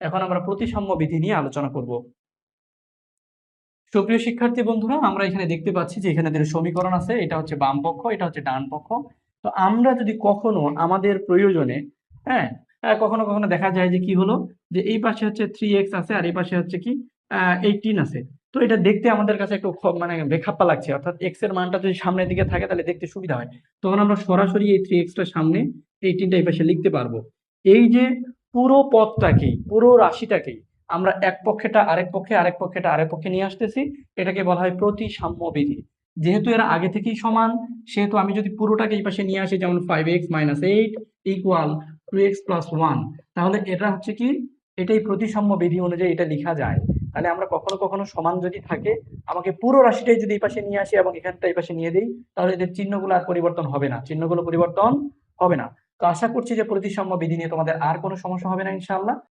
এখন আমরা প্রতিসাম্য বিধি নিয়ে আলোচনা করব। সুপ্রিয় শিক্ষার্থী বন্ধুরা, আমরা এখানে দেখতে পাচ্ছি যে এখানে যে সমীকরণ আছে, এটা হচ্ছে বাম পক্ষ, এটা হচ্ছে ডান পক্ষ। তো আমরা যদি কখনো আমাদের প্রয়োজনে হ্যাঁ কখনো কখনো দেখা যায় যে কি হলো? যে এই পাশে হচ্ছে থ্রি এক্স আছে আর এই পাশে হচ্ছে কি এইটিন আছে। তো এটা দেখতে আমাদের কাছে একটু মানে বেখাপ্পা লাগছে। অর্থাৎ এক্সের মানটা যদি সামনের দিকে থাকে, তাহলে দেখতে সুবিধা হয়। তখন আমরা সরাসরি এই থ্রি এক্সটা সামনে এইটিনটা এই পাশে লিখতে পারব। এই যে পুরো পথটাকেই পুরো রাশিটাকেই আমরা এক পক্ষেটা আরেক পক্ষে, আরেক পক্ষেটা আরেক পক্ষে নিয়ে আসতেছি। এটাকে বলা হয় প্রতিসাম্য বিধি যেহেতু এরা আগে থেকেই সমান, সেহেতু আমি যদি পুরোটাকে এই পাশে নিয়ে আসি, যেমন five X minus eight equal to X plus one তাহলে এটা হচ্ছে কি? এটাই প্রতিসাম্য বিধি অনুযায়ী এটা লেখা যায়। তাহলে আমরা কখনো কখনো সমান যদি থাকে, আমাকে পুরো রাশিটাই যদি এই পাশে নিয়ে আসি এবং এখানটা এই পাশে নিয়ে দিই, তাহলে এদের চিহ্নগুলো আর পরিবর্তন হবে না। চিহ্নগুলো পরিবর্তন হবে না। তো আশা করছি যে প্রতিসাম্য বিধি নিয়ে তোমাদের আর কোনো সমস্যা হবে না ইনশাআল্লাহ।